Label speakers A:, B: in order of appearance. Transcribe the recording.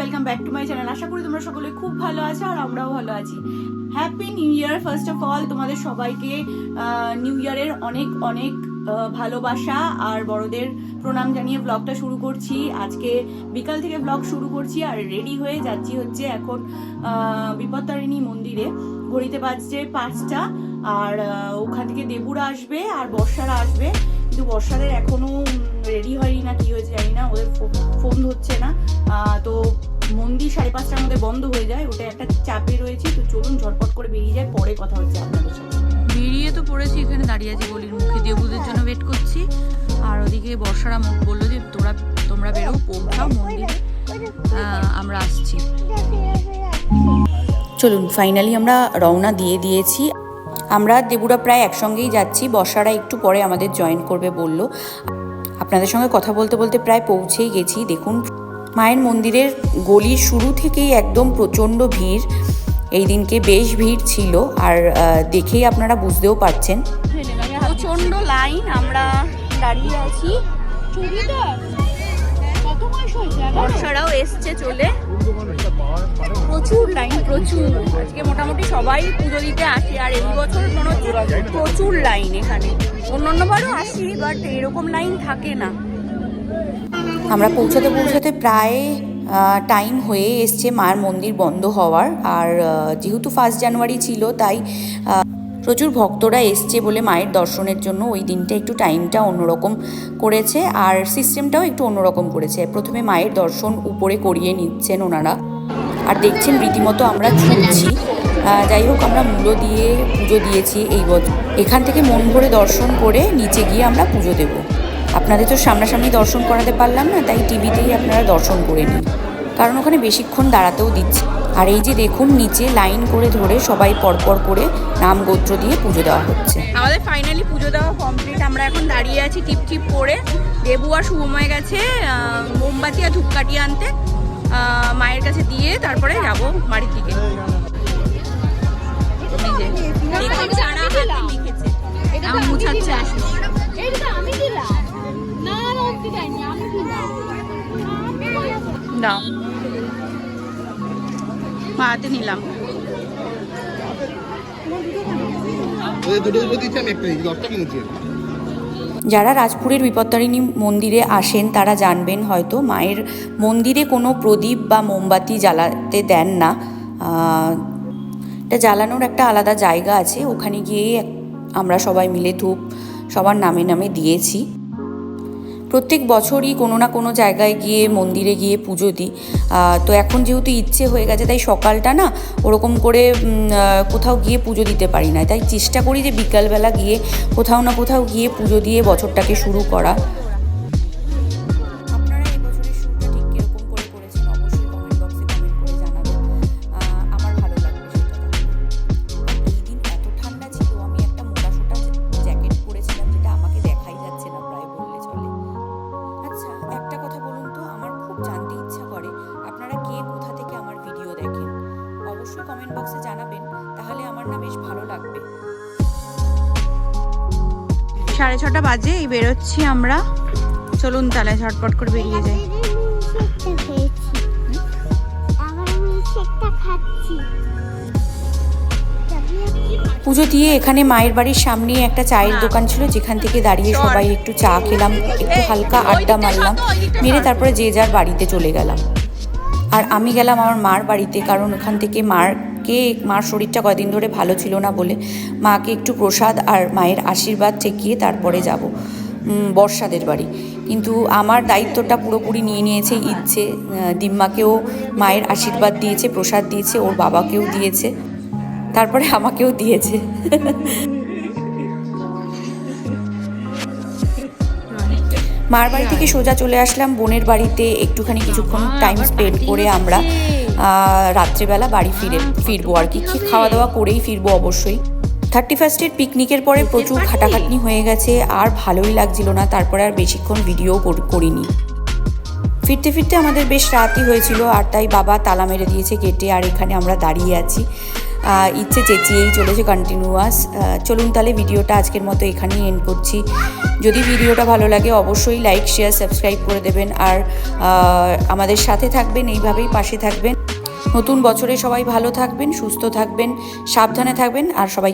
A: Welcome back to my channel আশা করি তোমরা সকলে খুব ভালো আছো আর আমরাও ভালো আছি। Happy new year first of all তোমাদের সবাইকে নিউ ইয়ারের অনেক অনেক ভালোবাসা আর বড়দের প্রণাম জানিয়ে ব্লগটা শুরু করছি। আজকে বিকাল থেকে ব্লগ শুরু করছি আর রেডি হয়ে যাচ্ছি হচ্ছে এখন বিপত্তারিণী মন্দিরে। ঘড়িতে বাজছে পাঁচটা আর ওখান থেকে দেবুরা আসবে আর বর্ষারা আসবে। কিন্তু বর্ষাদের এখনও রেডি হয়নি না, কি হয়েছে জানি না, ওদের ফোন ধরছে না। তো মন্দির সাড়ে পাঁচটার মধ্যে বন্ধ হয়ে যায় ওটা একটা চাপে রয়েছে, তো চলুন ঝটপট করে বেরিয়ে যায় পরে কথা হচ্ছে আপনাদের সাথে।
B: বেরিয়ে তো পড়েছি এখানে, দাঁড়িয়ে আছি গলির মুখে, দেবুদের জন্য ওয়েট করছি। আর ওদিকে বর্ষারা মুখ বলল যে, তোরা, তোমরা বেরো, পৌঁছাও মন্দিরে। আমরা আসছি।
A: চলুন ফাইনালি আমরা রওনা দিয়ে দিয়েছি। আমরা দেবুরা প্রায় একসঙ্গেই যাচ্ছি, বর্ষারা একটু পরে আমাদের জয়েন করবে বলল। আপনাদের সঙ্গে কথা বলতে বলতে প্রায় পৌঁছেই গেছি। দেখুন মায়ের মন্দিরের গলির শুরু থেকেই একদম প্রচণ্ড ভিড়। এই দিনকে বেশ ভিড় ছিল আর দেখেই আপনারা বুঝতেও পারছেন।
B: প্রচণ্ড লাইন আমরা দাঁড়িয়ে আছি। বর্ষারাও এসছে চলে। প্রচুর লাইন প্রচুর। আজকে মোটামুটি সবাই পুজো দিতে আসে আর এই বছর মনে হচ্ছে প্রচুর লাইন এখানে। অন্য অন্যবারও আসি বাট এরকম লাইন থাকে না।
A: আমরা পৌঁছাতে পৌঁছাতে প্রায় টাইম হয়ে এসছে মায়ের মন্দির বন্ধ হওয়ার। আর যেহেতু ফার্স্ট জানুয়ারি ছিল, তাই প্রচুর ভক্তরা এসছে বলে মায়ের দর্শনের জন্য। ওই দিনটা একটু টাইমটা অন্যরকম করেছে, আর সিস্টেমটাও একটু অন্যরকম করেছে। প্রথমে মায়ের দর্শন উপরে করিয়ে নিচ্ছেন ওনারা। আর দেখছেন রীতিমতো আমরা ছুটছি। যাই হোক, আমরা মূল্য দিয়ে পুজো দিয়েছি এই বছর এখান থেকে মন ভরে দর্শন করে নিচে গিয়ে আমরা পুজো দেব। আপনাদের তো সামনাসামনি দর্শন করাতে পারলাম না তাই টিভিতেই আপনারা দর্শন করে নিন। কারণ ওখানে বেশিক্ষণ দাঁড়াতেও দিচ্ছে। আর এই যে দেখুন নিচে লাইন করে ধরে সবাই পরপর করে নাম গোত্র দিয়ে পুজো দেওয়া হচ্ছে।
B: আমাদের ফাইনালি পুজো দেওয়া কমপ্লিট আমরা এখন দাঁড়িয়ে আছি টিপ টিপ করে। দেবু আর শুভময় গেছে মোমবাতি আর ধূপকাঠি আনতে। মায়ের কাছে দিয়ে তারপরে যাব বাড়ির দিকে মুছাচ্ছে দাও হাতে নিলাম।
A: যারা রাজপুরের বিপত্তারিণী মন্দিরে আসেন তারা জানবেন হয়তো মায়ের মন্দিরে কোনো প্রদীপ বা মোমবাতি জ্বালাতে দেন না। এটা জ্বালানোর একটা আলাদা জায়গা আছে। ওখানে গিয়ে আমরা সবাই মিলে ধূপ সবার নামে নামে দিয়েছি। প্রত্যেক বছরই কোনো না কোনো জায়গায় গিয়ে মন্দিরে গিয়ে পুজো দিই। তো এখন যেহেতু ইচ্ছে হয়ে গেছে, তাই সকালটা না ওরকম করে কোথাও গিয়ে পুজো দিতে পারি না। তাই চেষ্টা করি যে বিকালবেলা গিয়ে কোথাও না কোথাও গিয়ে পুজো দিয়ে বছরটাকে শুরু করা।
B: সাড়ে ছটা বাজে এই বেরোচ্ছি আমরা। চলুন তাহলে ঝটপট করে বেরিয়ে যাই।
A: পুজো দিয়ে এখানে মায়ের বাড়ির সামনে একটা চায়ের দোকান ছিল যেখান থেকে দাঁড়িয়ে সবাই একটু চা খেলাম একটু হালকা আড্ডা মারলাম মেরে তারপরে যে যার বাড়িতে চলে গেলাম। আর আমি গেলাম আমার মার বাড়িতে কারণ ওখান থেকে মারকে মার শরীরটা কয়দিন ধরে ভালো ছিল না বলে মাকে একটু প্রসাদ আর মায়ের আশীর্বাদ ঠেকিয়ে তারপরে যাব। বর্ষাদের বাড়ি। কিন্তু আমার দায়িত্বটা পুরোপুরি নিয়ে নিয়েছে ইচ্ছে। দিম্মাকেও মায়ের আশীর্বাদ দিয়েছে, প্রসাদ দিয়েছে, ওর বাবাকেও দিয়েছে। তারপরে আমাকেও দিয়েছে। মার বাড়ি থেকে সোজা চলে আসলাম, বোনের বাড়িতে একটুখানি কিছুক্ষণ টাইম স্পেন্ড করে আমরা রাত্রেবেলা বাড়ি ফিরে, ফিরবো আর কি। খাওয়া দাওয়া করেই ফিরবো অবশ্যই। থার্টি ফার্স্টের পিকনিকের পরে প্রচুর খাটাখাটনি হয়ে গেছে, আর ভালোই লাগছিল না, তারপরে আর বেশিক্ষণ ভিডিও করিনি। ফিরতে ফিরতে আমাদের বেশ রাতই হয়েছিল আর তাই বাবা তালা মেরে দিয়েছে গেটে, আর এখানে আমরা দাঁড়িয়ে আছি। ইচ্ছে চেঁচিয়েই চলেছে কন্টিনিউয়াস চলুন তাহলে ভিডিওটা আজকের মতো এখানেই এন্ড করছি। যদি ভিডিওটা ভালো লাগে অবশ্যই লাইক শেয়ার সাবস্ক্রাইব করে দেবেন। আর আমাদের সাথে থাকবেন, এইভাবেই পাশে থাকবেন। নতুন বছরে সবাই ভালো থাকবেন, সুস্থ থাকবেন, সাবধানে থাকবেন, আর সবাই